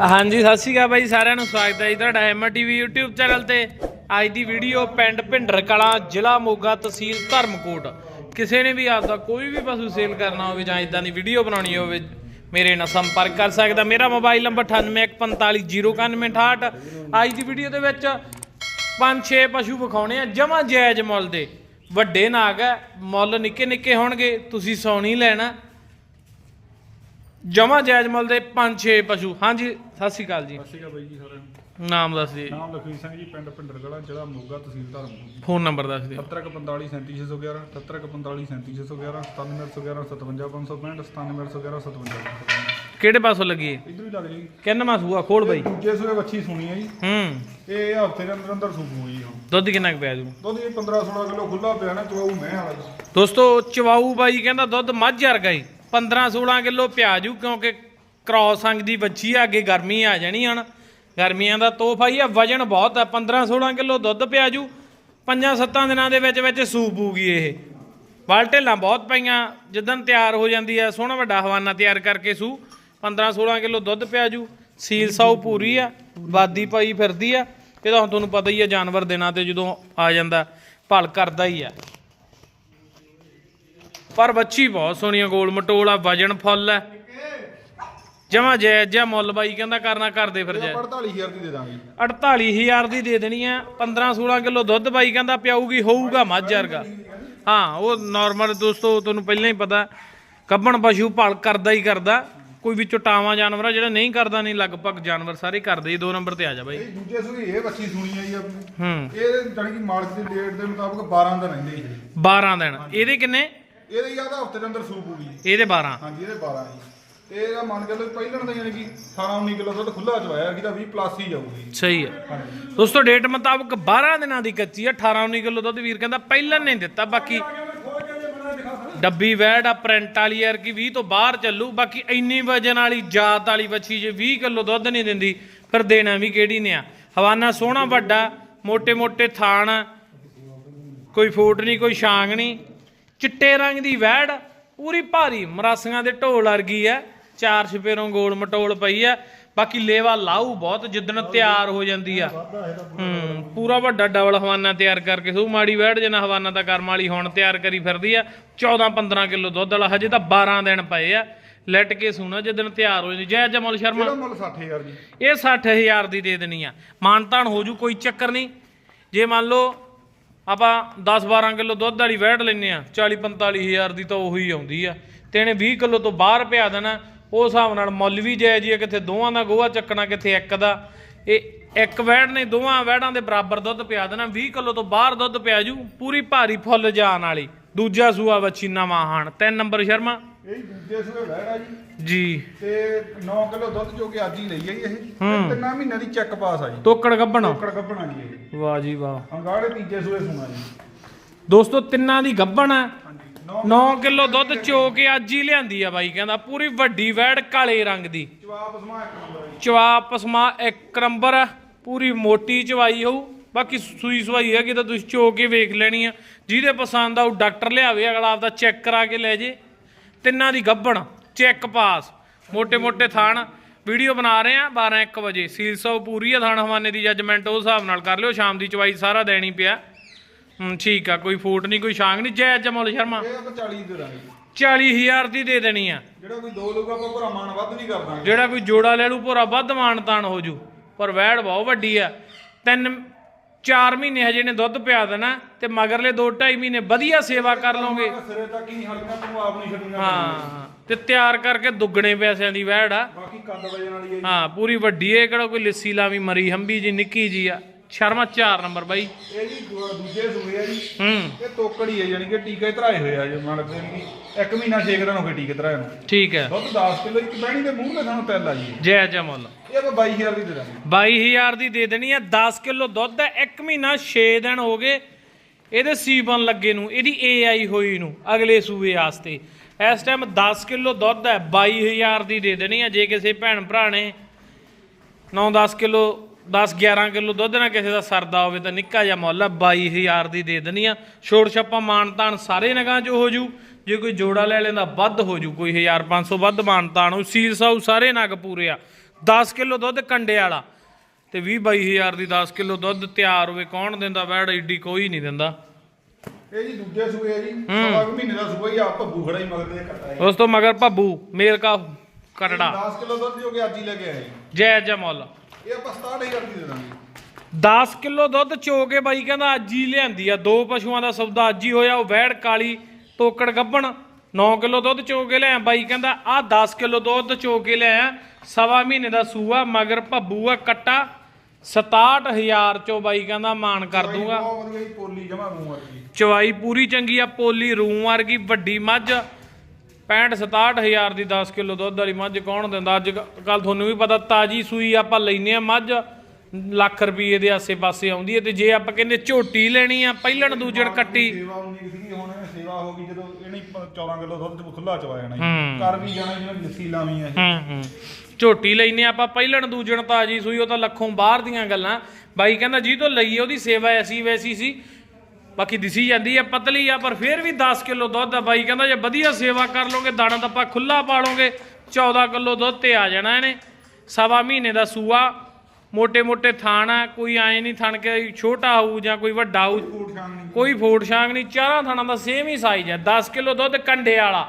ਹਾਂਜੀ, ਸਤਿ ਸ਼੍ਰੀ ਅਕਾਲ ਬਾਈ, ਸਾਰਿਆਂ ਨੂੰ ਸਵਾਗਤ ਹੈ ਜੀ ਤੁਹਾਡਾ ਐਮਆਰ ਟੀਵੀ YouTube ਚੈਨਲ ਤੇ। ਅੱਜ ਦੀ ਵੀਡੀਓ ਪਿੰਡ ਭਿੰਡਰ ਕਲਾਂ, ਜ਼ਿਲ੍ਹਾ ਮੋਗਾ ਤਹਿਸੀਲ ਧਰਮਕੋਟ। ਕਿਸੇ ਨੇ ਵੀ ਆਪਦਾ ਕੋਈ ਵੀ ਪਸ਼ੂ ਸੇਲ ਕਰਨਾ ਹੋਵੇ ਜਾਂ ਇਦਾਂ ਦੀ ਵੀਡੀਓ ਬਣਾਉਣੀ ਹੋਵੇ, ਮੇਰੇ ਨਾਲ ਸੰਪਰਕ ਕਰ ਸਕਦਾ। ਮੇਰਾ ਮੋਬਾਈਲ ਨੰਬਰ 9815409168 ਅੱਜ ਦੀ ਵੀਡੀਓ ਦੇ ਵਿੱਚ ਪੰਜ ਛੇ ਪਸ਼ੂ ਵਿਖਾਉਣੇ ਆ, ਜਮਾ ਜਾਇਜ਼ ਮੁੱਲ ਦੇ। ਵੱਡੇ ਨਾਗ ਹੈ, ਮੁੱਲ ਨਿੱਕੇ ਨਿੱਕੇ ਹੋਣਗੇ, ਤੁਸੀਂ ਸੌਣੀ ਲੈਣਾ। ਜਮਾ ਜਾਇਜ਼ ਮੁੱਲ ਦੇ ਪੰਜ ਛੇ ਪਸ਼ੂ। ਹਾਂਜੀ ਸਤਿ ਸ਼੍ਰੀ ਅਕਾਲ ਜੀ। ਸਤਿ ਸ਼੍ਰੀ ਅਕਾਲ ਬਾਈ ਜੀ ਸਾਰਿਆਂ ਨੂੰ। ਨਾਮ ਦੱਸ ਦਿਓ ਜੀ ਨਾਮ ਲਖਵੀਰ ਸਿੰਘ ਜੀ ਪਿੰਡ ਪਿੰਡਰਗੜਾ ਜ਼ਿਲ੍ਹਾ ਮੋਗਾ ਤਹਿਸੀਲ ਧਰਮਪੁਰ ਫੋਨ ਨੰਬਰ ਦੱਸ ਦਿਓ। 7145 37611 7145 37611 97911 97565 97911 ਕਿਹੜੇ ਪਾਸੋਂ ਲੱਗੀ ਹੈ? ਇਧਰ ਵੀ ਲੱਗ ਜੀ ਕਿੰਨਵਾਂ ਸੂਆ ਖੋਲ ਬਾਈ। ਦੂਜੇ ਸੂਏ ਵੱਛੀ ਸੁਣੀ ਹੈ ਜੀ। ਹੂੰ। ਇਹ ਹਫ਼ਤੇ ਦੇ ਅੰਦਰ ਅੰਦਰ ਸੂਪ ਹੋਈ ਹੁਣ। ਦੁੱਧ ਕਿੰਨਾ ਕੁ ਪਿਆ ਜੂ? ਦੁੱਧ ਇਹ 15 16 ਕਿਲੋ ਖੁੱਲਾ ਪਿਆ ਨਾ ਚਵਾਉ ਮੈਂ ਵਾਲਾ ਜੀ। ਦੋਸਤੋ ਚਵਾਊ ਬਾਈ ਕਹਿੰਦਾ ਦੁੱਧ ਮੱਝ ਵਰਗਾ ਹੀ। 15 16 ਕਿਲੋ ਪਿਆ ਜੂ, ਕਿਉਂਕਿ ਕ੍ਰੋਸ ਅੰਗ ਦੀ ਵੱਛੀ ਆ, ਅੱਗੇ ਗਰਮੀ ਆ ਜਾਣੀ ਹੁਣ। ਗਰਮੀਆਂ ਦਾ ਤੋਹਫਾ ਹੀ ਆ, ਵਜਨ ਬਹੁਤ ਆ 15 16 ਕਿਲੋ ਦੁੱਧ ਪਿਆ ਜੂ। ਪੰਜਾਂ ਸੱਤਾਂ ਦਿਨਾਂ ਦੇ ਵਿੱਚ ਵਿੱਚ ਸੂਪ ਹੋਊਗੀ ਇਹ। ਵਾਲ ਢੇਲਾਂ ਬਹੁਤ ਪਈਆਂ, ਜਿੱਦਣ ਤਿਆਰ ਹੋ ਜਾਂਦੀ ਆ, ਸੋਹਣਾ ਵੱਡਾ ਹਵਾਨਾ ਤਿਆਰ ਕਰਕੇ ਸੂ। 15 16 ਕਿਲੋ ਦੁੱਧ ਪਿਆ ਜੂ, ਸੀਲ ਸਾਊ ਪੂਰੀ ਆ, ਵਾਦੀ ਪਾਈ ਫਿਰਦੀ ਆ। ਇਹ ਤਾਂ ਹੁਣ ਤੁਹਾਨੂੰ ਪਤਾ ਹੀ ਆ, ਜਾਨਵਰ ਦਿਨਾਂ ਤੇ ਜਦੋਂ ਆ ਜਾਂਦਾ, ਭਲ ਕਰਦਾ ਹੀ ਆ। ਪਰ ਬੱਚੀ ਬਹੁਤ ਸੋਹਣੀ ਆ ਗੋਲ ਮਟੋਲ ਆ ਵਜਨ ਫੁੱਲ ਆ ਜਮਾ ਜੈ ਜਿਆ ਮੁੱਲ ਬਾਈ ਕਹਿੰਦਾ ਕਰਨਾ ਕਰਦੇ ਫਿਰ ਜੈ 48000 ਦੀ ਦੇ ਦਾਂਗੇ। 48000 ਦੀ ਦੇ ਦੇਣੀ ਆ 15 16 ਕਿਲੋ ਦੁੱਧ ਬਾਈ ਕਹਿੰਦਾ ਪਿਆਊਗੀ ਹੋਊਗਾ ਮੱਝ ਵਰਗਾ। ਹਾਂ ਉਹ ਨਾਰਮਲ ਦੋਸਤੋ ਤੁਹਾਨੂੰ ਪਹਿਲਾਂ ਹੀ ਪਤਾ ਕੱਬਣ ਪਸ਼ੂ ਭਲ ਕਰਦਾ ਹੀ ਕਰਦਾ। ਕੋਈ ਵਿੱਚੋਂ ਟਾਵਾਂ ਜਾਨਵਰ ਆ ਜਿਹੜਾ ਨਹੀਂ ਕਰਦਾ ਨਹੀਂ ਲਗਭਗ ਜਾਨਵਰ ਸਾਰੇ ਕਰਦੇ ਦੋ ਨੰਬਰ ਤੇ ਆ ਜਾ ਬਾਈ। ਇਹ ਦੂਜੇ ਸੂਏ ਇਹ ਵੱਛੀ ਸੁਣੀ ਹੈ ਜੀ ਆਪਣੀ ਇਹ ਜਾਣੀ ਕਿ ਮਾਰਚ ਦੀ ਡੇਟ ਦੇ ਮੁਤਾਬਕ 12 ਦਿਨ ਰਹਿੰਦੇ ਜੀ 12 ਦਿਨ। ਇਹਦੇ ਕਿੰਨੇ? ਇਹਦੇ ਯਾਦਾ ਹਫ਼ਤੇ ਦੇ ਅੰਦਰ ਸੂਪ ਹੋ ਗਈ। ਇਹਦੇ 12 ਹਾਂਜੀ ਇਹਦੇ 12 ਜੀ। ਤੇ ਇਹਦਾ ਮੰਨ ਕੇ ਲੋ ਪਹਿਲਣ ਦਾ ਯਾਨੀ ਕਿ 18 19 ਕਿਲੋ ਦੁੱਧ ਖੁੱਲਾ ਚਵਾਇਆ ਕਿਦਾ 20 ਪਲੱਸ ਹੀ ਜਾਊਗੀ। ਸਹੀ ਹੈ। ਦੋਸਤੋ ਡੇਟ ਮੁਤਾਬਕ 12 ਦਿਨਾਂ ਦੀ ਕੱਚੀ ਹੈ 18 19 ਕਿਲੋ ਦੁੱਧ ਵੀਰ ਕਹਿੰਦਾ ਪਹਿਲਣ ਨਹੀਂ ਦਿੱਤਾ ਬਾਕੀ ਡੱਬੀ ਵੈਡ ਆ ਪ੍ਰਿੰਟ ਵਾਲੀ ਯਾਰ ਕਿ 20 ਤੋਂ ਬਾਹਰ ਚੱਲੂ ਬਾਕੀ ਇੰਨੀ ਵਜਨ ਵਾਲੀ ਜਾਤ ਵਾਲੀ ਵੱਛੀ ਜੇ 20 ਕਿਲੋ ਦੁੱਧ ਨਹੀਂ ਦਿੰਦੀ ਫਿਰ ਦੇਣਾ ਵੀ ਕਿਹੜੀ ਨੇ ਆ? ਹਵਾਨਾ ਸੋਹਣਾ ਵੱਡਾ ਮੋٹے ਮੋٹے ਥਾਣ ਕੋਈ ਫੋਟ ਨਹੀਂ ਕੋਈ ਸ਼ਾਂਗ ਨਹੀਂ ਚਿੱਟੇ ਰੰਗ ਦੀ ਵੈੜ ਪੂਰੀ ਭਾਰੀ ਮਰਾਸੀਆਂ ਦੇ ਢੋਲ ਵਰਗੀ ਆ ਚਾਰ ਛਪੇਰੋਂ ਗੋਲ ਮਟੋਲ ਪਈ ਆ ਬਾਕੀ ਲੇਵਾ ਲਾਊ ਬਹੁਤ ਜਿੱਦਣ ਤਿਆਰ ਹੋ ਜਾਂਦੀ ਆ। ਹੂੰ ਪੂਰਾ ਵੱਡਾ ਡਬਲ ਹਵਾਨਾ ਤਿਆਰ ਕਰਕੇ ਸੂ ਮਾੜੀ ਵੈੜ ਜਨਾ ਹਵਾਨਾ ਤਾਂ ਕਰਮ ਵਾਲੀ ਹੁਣ ਤਿਆਰ ਕਰੀ ਫਿਰਦੀ ਆ। 14 15 ਕਿਲੋ ਦੁੱਧ ਵਾਲਾ ਹਜੇ ਤਾਂ 12 ਦਿਨ ਪਏ ਆ। ਲੈਟ ਕੇ ਸੂਣਾ ਜਿੱਦਣ ਤਿਆਰ ਹੋ ਜਾਂਦੀ। ਜੈ ਜਮਲ ਸ਼ਰਮਾ। ਇਹਦਾ ਮੁੱਲ 60000 ਜੀ? ਇਹ 60000 ਦੀ ਦੇ ਦੇਣੀ ਆ। ਮਾਨਤਾਨ ਹੋ ਜੂ ਕੋਈ ਚੱਕਰ ਨਹੀਂ। ਜੇ ਮੰਨ ਲਓ ਆਪਾਂ 10 12 ਕਿਲੋ ਦੁੱਧ ਵਾਲੀ ਵੈਟ ਲੈਨੇ ਆ 40 45000 ਦੀ ਤਾਂ ਉਹੀ ਆਉਂਦੀ ਆ। ਤੇ ਇਹਨੇ 20 ਕਿਲੋ ਤੋਂ ਬਾਹਰ ਪਿਆ ਦੇਣਾ, ਉਹ ਹਿਸਾਬ ਨਾਲ ਮੁੱਲ ਵੀ ਜਾਇਜ਼ ਹੀ ਆ ਕਿਤੇ ਦੋਵਾਂ ਦਾ ਗੋਹਾ ਚੱਕਣਾ ਕਿਤੇ ਇੱਕ ਦਾ। ਇਹ ਇੱਕ ਵੈੜ ਨੇ, ਦੋਵਾਂ ਵੈੜਾਂ ਦੇ ਬਰਾਬਰ ਦੁੱਧ ਪਿਆ ਦੇਣਾ 20 ਕਿਲੋ ਤੋਂ ਬਾਹਰ ਦੁੱਧ ਪਿਆ ਜੂ, ਪੂਰੀ ਭਾਰੀ ਫੁੱਲ ਜਾਣ ਵਾਲੀ। ਦੂਜਾ ਸੂਆ ਵੱਛੀ ਨਵਾਂ ਹਾਣ, ਤਿੰਨ ਨੰਬਰ ਸ਼ਰਮਾ। ਇਹ ਹੀ ਦੂਜੇ ਸੂਏ ਵਹਿੜਾ ਜੀ। ਜੀ। ਤੇ 9 ਕਿਲੋ ਦੁੱਧ ਜੋ ਕਿ ਅੱਜ ਹੀ ਲਈ ਜੀ ਇਹ। ਤੇ ਤਿੰਨਾਂ ਮਹੀਨਿਆਂ ਦੀ ਚੈੱਕ ਪਾਸ ਆ ਜੀ। ਤੋਕੜ ਗੱਬਣ ਟੋਕੜ ਗੱਭਣਾ ਜੀ ਇਹ। ਵਾਹ ਜੀ ਵਾਹ। ਅੰਗਾੜੇ ਤੀਜੇ ਸੂਏ ਸੁਣਾ ਜੀ। ਦੋਸਤੋ ਤਿੰਨਾਂ ਦੀ ਗੱਬਣ ਆ। ਹਾਂਜੀ 9 ਕਿਲੋ ਦੁੱਧ ਚੋ ਕੇ ਅੱਜ ਹੀ ਲਿਆਂਦੀ ਆ ਬਾਈ ਕਹਿੰਦਾ ਪੂਰੀ ਵੱਡੀ ਵੈੜ ਕਾਲੇ ਰੰਗ ਦੀ। ਜਵਾਬ ਸਮਾ ਇੱਕ ਨੰਬਰ ਜੀ। ਚਵਾ ਪਸਮਾ ਇੱਕ ਨੰਬਰ ਆ। ਪੂਰੀ ਮੋਟੀ ਚਵਾਈ ਹੋਊ। ਬਾਕੀ ਸੂਈ ਸਵਾਈ ਹੈ ਕਿ ਤਾਂ ਤੁਸੀਂ ਚੋ ਕੇ ਵੇਖ ਲੈਣੀ ਆ। ਜਿਹਦੇ ਪਸੰਦ ਆਊ ਡਾਕਟਰ ਲਿਆਵੇ ਅਗਲਾ ਆਪਦਾ ਚੈੱਕ ਕਰਾ ਕੇ ਲੈ ਜੇ। ਤਿੰਨਾਂ ਦੀ ਗੱਭਣ ਚੈੱਕ ਪਾਸ ਮੋਟੇ ਮੋਟੇ ਥਾਣ। ਵੀਡੀਓ ਬਣਾ ਰਹੇ ਆ 12 1 ਵਜੇ। ਸੀਲਸੋ ਪੂਰੀ ਆ ਥਾਣ ਹਵਾਨੇ ਦੀ ਜੱਜਮੈਂਟ ਉਹ ਹਿਸਾਬ ਨਾਲ ਕਰ ਲਿਓ। ਸ਼ਾਮ ਦੀ ਚਵਾਈ ਸਾਰਾ ਦੇਣੀ ਪਿਆ। ਹੂੰ ਠੀਕ ਆ ਕੋਈ ਫੋਟ ਨਹੀਂ ਕੋਈ ਸ਼ਾਂਗ ਨਹੀਂ। ਜੈ ਜਮਲ ਸ਼ਰਮਾ। ਇਹ ਆਪਾਂ 40 ਦੇ ਦਾਂਗੇ। 40000 ਦੀ ਦੇ ਦੇਣੀ ਆ। ਜਿਹੜਾ ਕੋਈ ਦੋ ਲੋਕ ਆਪਾਂ ਭਰਾ ਮਾਨ ਵੱਧ ਵੀ ਕਰ ਜਿਹੜਾ ਕੋਈ ਜੋੜਾ ਲੈ ਲੂ ਭੋਰਾ ਵੱਧ ਮਾਨ ਤਾਨ ਹੋ ਜੂ। ਪਰ ਵੈੜ ਬਹੁਤ ਵੱਡੀ ਆ। ਤਿੰਨ ਚਾਰ ਮਹੀਨੇ ਹਜੇ ਨੇ ਦੁੱਧ ਪਿਆ ਦੇਣਾ ਤੇ ਮਗਰਲੇ 2.5 ਮਹੀਨੇ ਵਧੀਆ ਸੇਵਾ ਕਰ ਲਓਗੇ। ਸਿਰੇ ਤੱਕ ਹੀ ਹਲਕਾ ਤੂੰ ਆਪ ਨਹੀਂ ਛੱਡੂਗਾ ਹਾਂ ਤੇ ਤਿਆਰ ਕਰਕੇ ਦੁੱਗਣੇ ਪੈਸਿਆਂ ਦੀ ਵੈੜ ਆ। ਬਾਕੀ ਕੱਦ ਵਜਨ ਵਾਲੀ ਹੈ ਜੀ। ਹਾਂ ਪੂਰੀ ਵੱਡੀ ਏ ਕਿਹੜਾ ਕੋਈ ਲੱਸੀ ਲਾਵੀ ਮਰੀ ਹੰਬੀ ਜੀ ਨਿੱਕੀ ਜੀ ਆ। ਸ਼ਰਮਾ 4 ਨੰਬਰ ਬਾਈ। ਇਹ ਜੀ ਦੂਜੇ ਸੂਏ ਆ ਜੀ। ਹੂੰ। ਇਹ ਤੋਕੜੀ ਹੈ ਯਾਨੀ ਕਿ ਟੀਕੇ ਧਰਾਏ ਹੋਏ ਆ ਜੀ ਮੰਨ ਕੇ ਕਿ ਇੱਕ ਮਹੀਨਾ 6 ਦਿਨ ਹੋ ਗਏ ਟੀਕੇ ਧਰਾਏ ਨੂੰ। ਠੀਕ ਹੈ। ਦੁੱਧ 10 ਕਿਲੋ ਇੱਕ ਬਹਿਣੀ ਦੇ ਮੂੰਹ ਤੇ ਸਾਨੂੰ ਤਿਲ ਆ ਜੀ। ਜੈ ਜਮਲ ਇਹ ਆਪਾਂ 22000 ਦੀ ਦੇ ਦਾਂਗੇ। 22000 ਦੀ ਦੇ ਦੇਣੀ ਆ 10 ਕਿਲੋ ਦੁੱਧ ਹੈ 1 ਮਹੀਨਾ 6 ਦਿਨ ਹੋ ਗਏ ਇਹਦੇ ਸੀਬਨ ਲੱਗੇ ਨੂੰ, ਇਹਦੀ ਏਆਈ ਹੋਈ ਨੂੰ ਅਗਲੇ ਸੂਏ ਵਾਸਤੇ। ਇਸ ਟਾਈਮ 10 ਕਿਲੋ ਦੁੱਧ ਹੈ 22000 ਦੀ ਦੇ ਦੇਣੀ ਆ, ਜੇ ਕਿਸੇ ਭੈਣ ਭਰਾ ਨੇ 9-10 ਕਿਲੋ 10-11 ਕਿਲੋ ਦੁੱਧ ਨਾ ਕਿਸੇ ਦਾ ਸਰਦਾ ਹੋਵੇ ਤਾਂ ਨਿੱਕਾ ਜਿਹਾ ਮੁੱਲ ਆ 22000 ਦੀ ਦੇ ਦੇਣੀ ਆ। ਛੋੜ ਛੱਪਾ ਮਾਨ ਤਾਨ ਸਾਰੇ ਨਗਾਂ 'ਚ ਹੋ ਜੂ, ਜੇ ਕੋਈ ਜੋੜਾ ਲੈ ਲੈਂਦਾ ਵੱਧ ਹੋ ਜੂ, ਕੋਈ 1500 ਵੱਧ ਮਾਨਤਾਨ ਉਹ ਸੀਲ ਸਾਊ ਸਾਰੇ ਨਗ ਪੂਰੇ ਆ। 10 ਕਿਲੋ ਦੁੱਧ ਕੰਡੇ ਵਾਲਾ। ਤੇ 20 22000 ਦੀ 10 ਕਿਲੋ ਦੁੱਧ ਤਿਆਰ ਹੋਵੇ ਕੌਣ ਦਿੰਦਾ ਵੈੜ ਏਡੀ ਕੋਈ ਨਹੀਂ ਦਿੰਦਾ। ਇਹ ਜੀ ਦੂਜੇ ਸੂਏ ਆ ਜੀ ਸਵਾ ਕੁ ਮਹੀਨੇ ਦਾ ਸੂਆ ਹੀ ਆ ਭੱਬੂ ਖੜਾ ਹੀ ਮਗਰ ਦੇ ਕੱਟਾ ਹੈ। ਉਸ ਤੋਂ ਮਗਰ ਭੱਬੂ ਮੇਲ ਕਾ ਕਟੜਾ 10 ਕਿਲੋ ਦੁੱਧ ਜੋ ਕਿ ਅੱਜ ਹੀ ਲੈ ਕੇ ਆਏ ਜੀ। ਜੈ ਜੈ ਮੁੱਲ। ਇਹ ਆਪਾਂ 67000 ਦੀ ਦੇ ਦਾਂਗੇ। 10 ਕਿਲੋ ਦੁੱਧ ਚੋ ਕੇ ਬਾਈ ਕਹਿੰਦਾ ਅੱਜ ਹੀ ਲਿਆਂਦੀ ਆ। ਦੋ ਪਸ਼ੂਆਂ ਦਾ ਸੌਦਾ ਅੱਜ ਹੀ ਹੋਇਆ ਉਹ ਵੈੜ ਕਾਲੀ ਤੋਕੜ ਗੱਬਣ। 9 ਕਿਲੋ ਦੁੱਧ ਚੋ ਕੇ ਲਿਆ ਬਾਈ ਕਹਿੰਦਾ ਆ 10 ਕਿਲੋ ਦੁੱਧ ਚੋ ਕੇ ਲਿਆ ਸਵਾ ਮਹੀਨੇ ਦਾ ਸੂਆ ਮਗਰ ਭੱਬੂ ਆ ਕੱਟਾ। 67000 ਚੋ ਬਾਈ ਕਹਿੰਦਾ ਮਾਨ ਕਰ ਦੂੰਗਾ। ਬਹੁਤ ਵਧੀਆ ਜੀ ਪੋਲੀ ਜਮਾ ਮੂੰਹ ਵਰਗੀ। ਚਵਾਈ ਪੂਰੀ ਚੰਗੀ ਆ ਪੋਲੀ ਰੂਮ ਵਰਗੀ ਵੱਡੀ ਮੱਝ। 65 67000 ਦੀ 10 ਕਿਲੋ ਦੁੱਧ ਵਾਲੀ ਮੱਝ ਕੌਣ ਦਿੰਦਾ? ਅੱਜ ਕੱਲ ਤੁਹਾਨੂੰ ਵੀ ਪਤਾ ਤਾਜੀ ਸੂਈ ਆਪਾਂ ਲੈਨੇ ਆ ਮੱਝ। ਲੱਖ ਰੁਪਏ ਦੇ ਆਸੇ-ਪਾਸੇ ਆਉਂਦੀ ਹੈ ਤੇ ਜੇ ਆਪਾਂ ਕਹਿੰਦੇ ਝੋਟੀ ਲੈਣੀ ਆ ਪਹਿਲਣ ਦੂਜਣ ਕੱਟੀ। ਸੇਵਾ ਉਨੀ ਸੀਗੀ ਹੁਣ ਇਹ ਸੇਵਾ ਹੋ ਗਈ ਜਦੋਂ ਇਹਨੇ 14 ਕਿਲੋ ਦੁੱਧ ਚ ਖੁੱਲਾ ਚਵਾਇਆ ਜਾਣਾ ਹੂੰ। ਜੀ ਕਰ ਵੀ ਜਾਣਾ ਜਿਹਨਾਂ ਦੀ ਲੱਸੀ ਲਾਵੀਂ ਆ ਇਹ ਹੂੰ ਹੂੰ। ਝੋਟੀ ਲੈਨੇ ਆਪਾਂ ਪਹਿਲਣ ਦੂਜਣ ਤਾਜੀ ਸੂਈ ਉਹ ਤਾਂ ਲੱਖੋਂ ਬਾਹਰ ਦੀਆਂ ਗੱਲਾਂ। ਬਾਈ ਕਹਿੰਦਾ ਜੀ ਤੋਂ ਲਈ ਉਹਦੀ ਸੇਵਾ ਐਸੀ ਵੈਸੀ ਸੀ। ਬਾਕੀ ਦਿਸੀ ਜਾਂਦੀ ਹੈ ਪਤਲੀ ਆ ਪਰ ਫਿਰ ਵੀ 10 ਕਿਲੋ ਦੁੱਧ ਆ। ਬਾਈ ਕਹਿੰਦਾ ਜੇ ਵਧੀਆ ਸੇਵਾ ਕਰ ਲੋਗੇ ਦਾਣਾ ਤਾਂ ਆਪਾਂ ਖੁੱਲਾ ਪਾ ਲੋਗੇ 14 ਕਿਲੋ ਦੁੱਧ ਤੇ ਆ ਜਾਣਾ ਇਹਨੇ। ਸਵਾ ਮਹੀਨੇ ਦਾ ਸੂਆ ਮੋਟੇ ਮੋਟੇ ਥਾਣ ਆ, ਕੋਈ ਐ ਨਹੀਂ ਥਣ ਕੇ ਛੋਟਾ ਹੋਊ ਜਾਂ ਕੋਈ ਵੱਡਾ ਹੋਊ, ਕੋਈ ਫੋਟ ਸ਼ਾਂਗ ਨਹੀਂ, ਚਾਰਾਂ ਥਾਣਾ ਦਾ ਸੇਮ ਹੀ ਸਾਈਜ਼ ਹੈ 10 ਕਿਲੋ ਦੁੱਧ ਕੰਡੇ ਵਾਲਾ।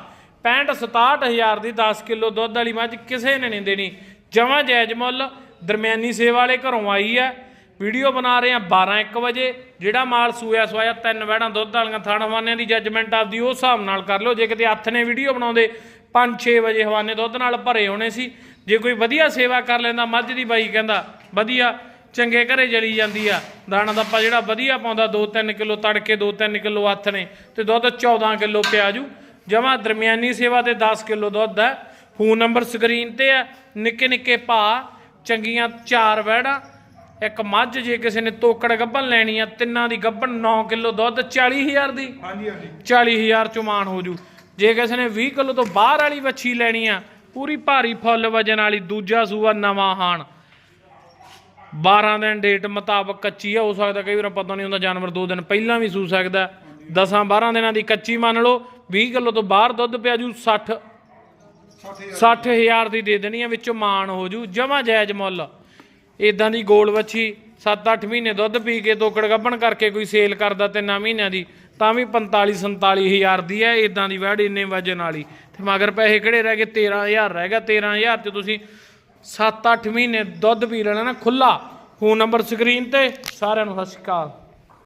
65 67000 ਦੀ 10 ਕਿਲੋ ਦੁੱਧ ਵਾਲੀ ਮੱਝ ਕਿਸੇ ਨੇ ਨਹੀਂ ਦੇਣੀ। ਜਮਾ ਜਾਇਜ਼ ਮੁੱਲ, ਦਰਮਿਆਨੀ ਸੇਵਾ ਵਾਲੇ ਘਰੋਂ ਆਈ ਹੈ ਵੀਡੀਓ ਬਣਾ ਰਹੇ ਆ 12 1 ਵਜੇ, ਜਿਹੜਾ ਮਾਲ ਸੂਇਆ ਸਵਾਇਆ ਤਿੰਨ ਵੜਾਂ ਦੁੱਧ ਵਾਲੀਆਂ ਥਾਣ ਹਵਾਨਿਆਂ ਦੀ ਜੱਜਮੈਂਟ ਆਪਦੀ ਉਸ ਹਿਸਾਬ ਨਾਲ ਕਰ ਲਓ, ਜੇ ਕਿਤੇ ਹੱਥ ਨੇ ਵੀਡੀਓ ਬਣਾਉਂਦੇ 5-6 ਵਜੇ ਹਵਾਨੇ ਦੁੱਧ ਨਾਲ ਭਰੇ ਹੋਣੇ ਸੀ। ਜੇ ਕੋਈ ਵਧੀਆ ਸੇਵਾ ਕਰ ਲੈਂਦਾ, ਮੱਝ ਦੀ ਬਾਈ ਕਹਿੰਦਾ ਵਧੀਆ ਚੰਗੇ ਘਰੇ ਜਲੀ ਜਾਂਦੀ ਆ। ਦਾਣਾ ਦਾ ਆਪਾਂ ਜਿਹੜਾ ਵਧੀਆ ਪਾਉਂਦਾ 2-3 ਕਿਲੋ ਤੜਕੇ 2-3 ਕਿਲੋ ਹੱਥ ਨੇ ਤੇ ਦੁੱਧ 14 ਕਿਲੋ ਪਿਆਜੂ। ਜਮਾ ਦਰਮਿਆਨੀ ਸੇਵਾ ਤੇ 10 ਕਿਲੋ ਦੁੱਧ ਹੈ ਫੋਨ ਨੰਬਰ ਸਕਰੀਨ ਤੇ ਆ। ਨਿੱਕੇ ਨਿੱਕੇ ਭਾ ਚੰਗੀਆਂ ਚਾਰ ਵਹਿੜਾਂ ਇੱਕ ਮੱਝ ਜੇ ਕਿਸੇ ਨੇ ਤੋਕੜ ਗੱਭਣ ਲੈਣੀ ਆ ਤਿੰਨਾਂ ਦੀ ਗੱਭਣ 9 ਕਿਲੋ ਦੁੱਧ 40000 ਦੀ। ਹਾਂਜੀ ਹਾਂਜੀ। 40000 ਚ ਮਾਨ ਹੋ ਜੂ। ਜੇ ਕਿਸੇ ਨੇ 20 ਕਿਲੋ ਤੋਂ ਬਾਹਰ ਵਾਲੀ ਵੱਛੀ ਲੈਣੀ ਆ ਪੂਰੀ ਭਾਰੀ ਫੁੱਲ ਵਜਨ ਵਾਲੀ ਦੂਜਾ ਸੂਆ ਨਵਾਂ ਹਾਣ। 12 ਦਿਨ ਡੇਟ ਮੁਤਾਬਕ ਕੱਚੀ ਆ, ਹੋ ਸਕਦਾ ਕਈ ਵਾਰ ਪਤਾ ਨਹੀਂ ਹੁੰਦਾ ਜਾਨਵਰ 2 ਦਿਨ ਪਹਿਲਾਂ ਵੀ ਸੂ ਸਕਦਾ। 10 12 ਦਿਨਾਂ ਦੀ ਕੱਚੀ ਮੰਨ ਲਓ 20 ਕਿਲੋ ਤੋਂ ਬਾਹਰ ਦੁੱਧ ਪਿਆ ਜੂ 60 60000 60000 ਦੀ ਦੇ ਦੇਣੀ ਆ, ਵਿੱਚੋਂ ਮਾਨ ਹੋ ਜੂ, ਜਮਾ ਜਾਇਜ਼ ਮੁੱਲ। ਇਦਾਂ ਦੀ ਗੋਲ ਵੱਛੀ 7-8 ਮਹੀਨੇ ਦੁੱਧ ਪੀ ਕੇ ਤੋਕੜ ਗੱਭਣ ਕਰਕੇ ਕੋਈ ਸੇਲ ਕਰਦਾ ਤਿੰਨਾਂ ਮਹੀਨਿਆਂ ਦੀ, ਤਾਂ ਵੀ 45 ਹਜ਼ਾਰ ਦੀ ਹੈ ਇਦਾਂ ਦੀ ਵੈੜ ਇੰਨੇ ਵਜਨ ਵਾਲੀ। ਤੇ ਮਗਰ ਪੈਸੇ ਕਿਹੜੇ ਰਹਿ ਗਏ? 13000 ਰਹਿ ਗਿਆ। 13000 ਚ ਤੁਸੀਂ 7-8 ਮਹੀਨੇ ਦੁੱਧ ਪੀ ਲੈਣਾ ਨਾ ਖੁੱਲਾ ਫੋਨ ਨੰਬਰ ਸਕਰੀਨ ਤੇ ਸਾਰਿਆਂ ਨੂੰ ਸਤਿ ਸ਼੍ਰੀ ਅਕਾਲ।